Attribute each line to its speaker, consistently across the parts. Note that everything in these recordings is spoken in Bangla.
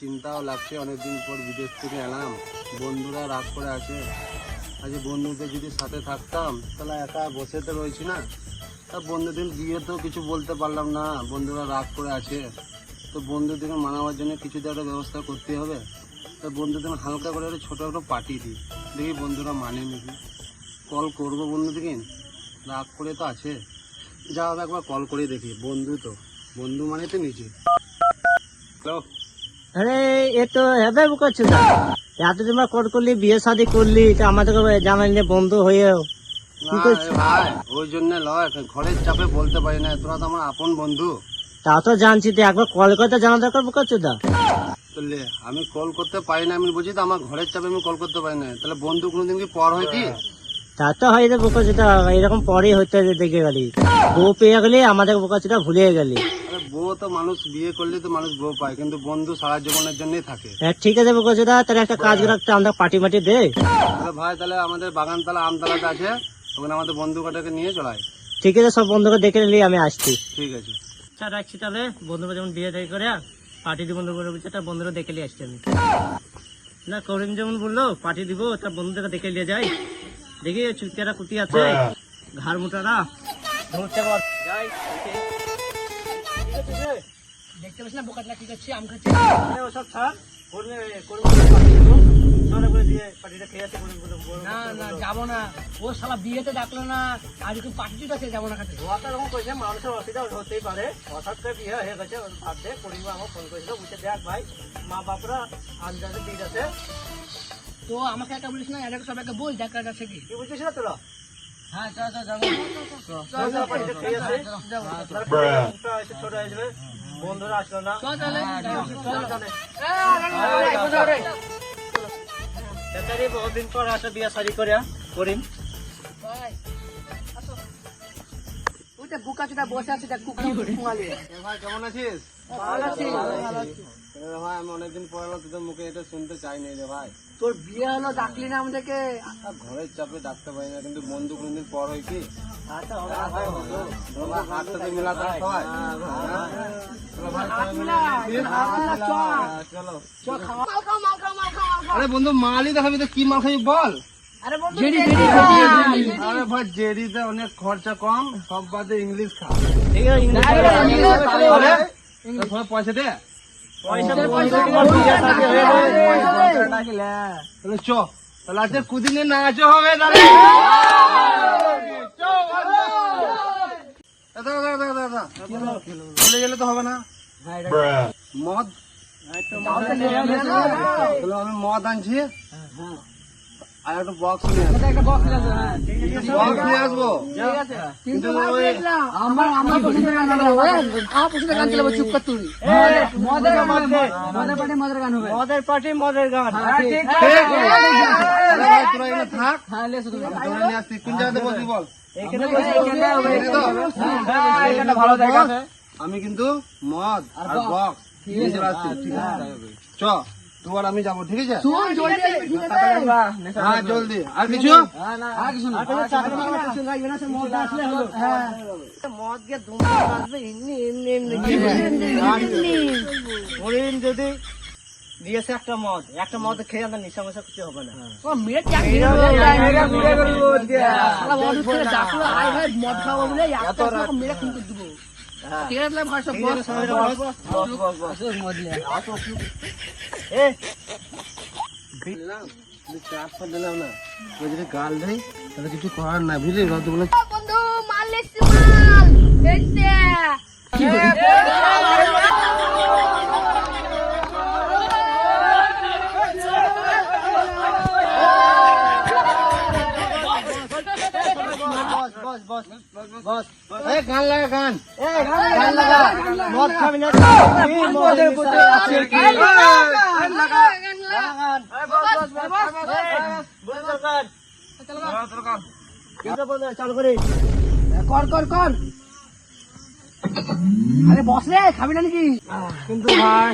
Speaker 1: চিন্তাও লাগছে, অনেকদিন পর বিদেশ থেকে এলাম। বন্ধুরা রাগ করে আছে, আজ বন্ধুদের যদি সাথে থাকতাম, তাহলে একা বসে তো রয়েছি না। তা বন্ধুদের গিয়ে তো কিছু বলতে পারলাম না, বন্ধুরা রাগ করে আছে। তো বন্ধুদেরকে মানাবার জন্য কিছু তো একটা ব্যবস্থা করতে হবে। তো বন্ধুদের হালকা করে একটা ছোটো একটা পার্টি দিই। দেখি বন্ধুরা মানে নাকি। কল করব বন্ধুদেরকে? রাগ করে তো আছে। যা একবার কল করে দেখি। বন্ধু তো, বন্ধু মানে তো নিচে হ্যালো
Speaker 2: আরে এ তো হবে করছ কল করলি বিয়ে শাদি করলি তো আমাদের জামাই নিয়ে বন্ধু হয়েও।
Speaker 1: ওই জন্য লয় ঘরের চাপে বলতে পারি না তোরা তো আমার আপন বন্ধু।
Speaker 2: তা তো জানছি তো একবার কল করতে জানা দরকার করছ দা
Speaker 1: আমি কল করতে পারি না আমি বুঝি তো আমার ঘরের চাপে আমি কল করতে পারি না। তাহলে বন্ধু কোনোদিন কি পর হয় কি?
Speaker 2: তা তো হয় রে বোকাচোদা এরকম পরে হতে দেখে গেলি। বউ পেয়ে গেলি আমাদের বোকাচোদা ভুলে গেলি।
Speaker 1: বউ তো মানুষ বিয়ে করলে তো মানুষ বউ পায় কিন্তু বন্ধু সারা জীবনের জন্যই থাকে।
Speaker 2: হ্যাঁ, ঠিক আছে বোকাচোদা তাহলে একটা কাজ করে একটা আমরা পার্টি মাটি দে।
Speaker 1: তাহলে ভাই তাহলে আমাদের বাগানতলা আমতলাতে আছে ওখানে আমাদের বন্ধু কটাকে নিয়ে চলাই
Speaker 2: ঠিক আছে সব বন্ধুকে দেখে নিলি আমি আসছি।
Speaker 1: ঠিক আছে।
Speaker 2: আচ্ছা রাখছি তাহলে। বন্ধুরা যেমন বিয়ে দেরি করে পার্টি দিব বন্ধু করে বলছে তার বন্ধুরা দেখে নিয়ে আসছি আমি। না করিম যেমন বলল পার্টি দিব তার বন্ধুদেরকে দেখে নিয়ে যাই। দেখি চুতিয়ারা কুটি আছে ঘাড় মোটারা। ধরতে পার যাই। দেখতে পাচ্ছি না বোকাটলা কি করছে? আম খাচ্ছে। ওসব ছাড়।
Speaker 3: না না যাব না। ও শালা বিয়েতে ডাকলো না আর একটু যাব না খাতে।
Speaker 2: এরকম কইছে মানুষের অসুবিধা হতেই পারে। হঠাৎ করে বিয়ে হয়ে গেছে ভাবতে পরিবার আমার ফোন করেছিল বুঝতে দেখ ভাই মা বাপরা আন্দাজে দিয়ে গেছে
Speaker 3: তো আমাকে একটা বলিস না এটাকে সবাইকে বল দেখা যাচ্ছে কি।
Speaker 2: কি না তোরা?
Speaker 3: হ্যাঁ চল চল যাব।
Speaker 2: চল, চল, ছোট হয়ে যাবে। বন্ধুরা আসলো না।
Speaker 3: চল তাহলে।
Speaker 2: চল, চল।
Speaker 3: চল।
Speaker 2: বহুদিন পর আসো বিয়া শাড়ি করে করিম।
Speaker 3: ওইটা বুকা চুটা বসে আছে দেখ কুকুর
Speaker 1: কেমন আছিস? ভাই আমি অনেকদিন পর তোদের মুখে এটা শুনতে চাই রে ভাই।
Speaker 3: তোর বিয়ে হলো ডাকলি না আমাদেরকে?
Speaker 1: ঘরের চাপে ডাকতে পারি না কিন্তু বন্ধু কোনদিন পর হয় কি? মিলাতে সবাই। আরে বন্ধু মালই দেখাবি তো কি মাল খাবি বল।
Speaker 3: আরে বন্ধু জেডি জেডি
Speaker 1: আরে ভাই জেরিতে অনেক খরচা কম সব বাদে ইংলিশ খা
Speaker 2: ঠিক আছে
Speaker 1: পয়সা দে।
Speaker 2: হয়ে
Speaker 1: চ। তাহলে আজকে কুদিনে নাচও হবে দাদা। চলে গেলে তো হবে না। মদ আমি মদ আনছি। আর একটা বক্স নিয়ে আসব।
Speaker 3: একটা বক্স
Speaker 1: বক্স নিয়ে আসব। কিন্তু
Speaker 3: আমার আমার পছন্দের গান হবে। আমার পছন্দের গান চালাবো চুপ কর তুই। মদের গান হবে মদের পার্টি মদের গান হবে।
Speaker 2: মদের পার্টি মদের গান।
Speaker 1: ঠিক। তাহলে ভাই তোরা এখানে থাক।
Speaker 3: হ্যাঁ লেসো তুমি
Speaker 1: আমি নিয়ে আসছি। কোন জায়গাতে বসবি বল?
Speaker 2: এখানে বসে এখানে হবে
Speaker 1: এখানে
Speaker 2: এখানে ভালো জায়গা আছে
Speaker 1: আমি কিন্তু মদ আর বক্স নিয়ে আসছি চ। আর আমি যাব ঠিক আছে?
Speaker 3: শুন জলদি আসবি,
Speaker 1: হ্যাঁ জলদি। আর কিছু?
Speaker 3: আর কিছু না। হ্যাঁ।
Speaker 2: মদ গিয়ে বাজবে এমনি এমনি এমনি। হরিণ যদি দিয়েছে একটা মদ একটা মদ খেয়ে আমরা নিশা মশা কিছু হবে না।
Speaker 3: ও মেয়ে চাক ভাই মদ খাব বলে এত রকম মেরে খুন করে দিব ঠিক আছে ভাই সব বস। মদ লে
Speaker 2: এ
Speaker 1: দিলাম চার পর দিলাম না যদি গাল দেয় তাহলে কিছু করার না। বুঝলি কতগুলো
Speaker 4: বন্ধু মাল এসছে মাল এসছে
Speaker 1: গান লাগা গান
Speaker 2: গান লাগা মদ খাবি না। চালু করে
Speaker 3: কর কর কর আরে বস রে খাবি না নাকি
Speaker 1: কিন্তু ভাই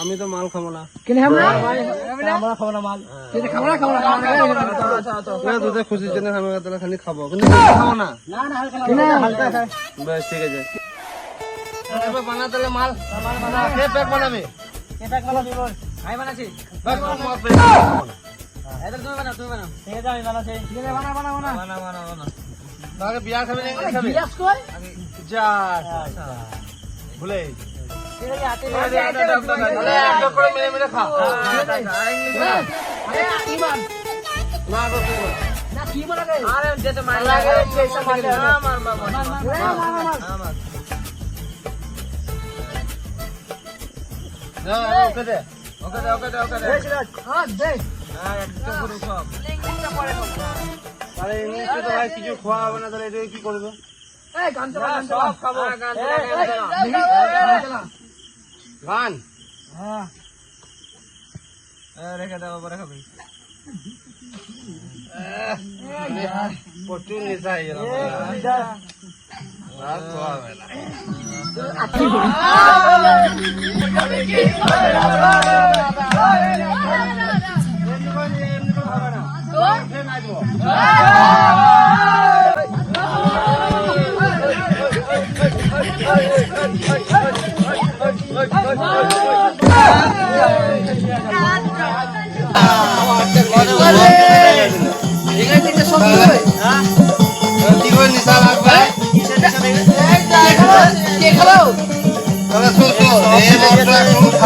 Speaker 1: আমি তো মাল খাব না
Speaker 3: কেনে খাব না
Speaker 2: আমরা খাব না মাল
Speaker 3: কেনে খাব না খাব না
Speaker 1: না তোদের খুশির জন্য আমি তাহলে খালি খাব কিন্তু খাব না
Speaker 2: না না হালকা হালকা
Speaker 1: বেশ ঠিক আছে বানা তাহলে মাল কে প্যাক বানাবে
Speaker 2: বল
Speaker 1: বিয়া খাবি
Speaker 3: কই?
Speaker 1: যা ভুলে
Speaker 3: কি কি
Speaker 2: আরে যেতে মার
Speaker 3: লাগে মার
Speaker 2: মার মার মার
Speaker 1: কিছু খাওয়া হবে না তাহলে এটা কি করবে
Speaker 3: গান
Speaker 2: খাব
Speaker 3: হ্যাঁ
Speaker 2: রেখে রেখে দে
Speaker 1: প্রচুর নেশা হয়ে গেল রাত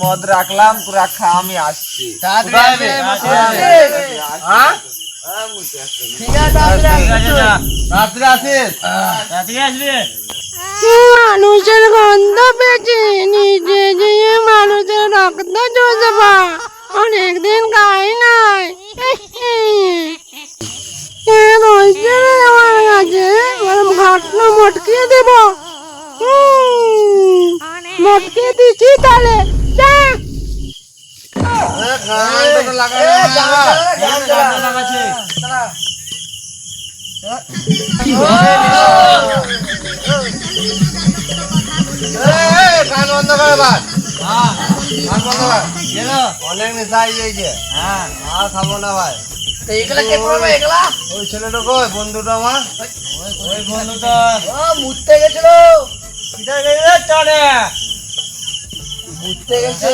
Speaker 2: মদ রাখলাম পুরা খা আমি আসছি?
Speaker 1: হ্যাঁ?
Speaker 3: ঠিক আছে আসলে
Speaker 1: রাত্রে আসিস
Speaker 2: রাত্রে আসবে।
Speaker 4: মানুষের গন্ধ পেয়েছে নিজে গিয়ে মানুষের রক্ত চুষবা। অনেকদিন খাই নাই। আমার কাছে ঘটনা মটকিয়ে দেব। হুম, মটকিয়ে দিচ্ছি তাহলে
Speaker 2: হ্যাঁ
Speaker 1: অনেক নেশা হয়ে
Speaker 2: হ্যাঁ
Speaker 1: আর খাব না ভাই
Speaker 3: এগুলা কে এগুলা
Speaker 1: ওই ছেলেটা কই বন্ধুটা আমার
Speaker 2: ওই বন্ধুটা
Speaker 3: ও মুততে গেছিল
Speaker 2: গেলে
Speaker 3: গেছে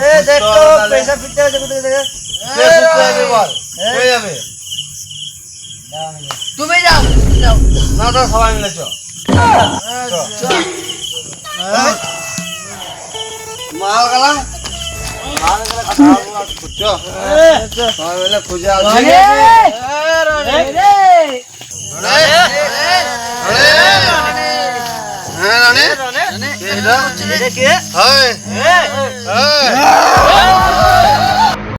Speaker 2: এ দেখো পয়সা ফিরতে আছে কোথায় দেখে
Speaker 1: কে সুস্থ হবে বল হয়ে যাবে
Speaker 3: তুমি যাও
Speaker 1: না তো সবাই মিলে চ মাল গেলাম গেলে সবাই মিলে খুঁজে আসছি
Speaker 3: রে
Speaker 1: হ্যাঁ রানে কে এটা
Speaker 2: এটা কে
Speaker 1: হয়
Speaker 2: এ
Speaker 1: হয়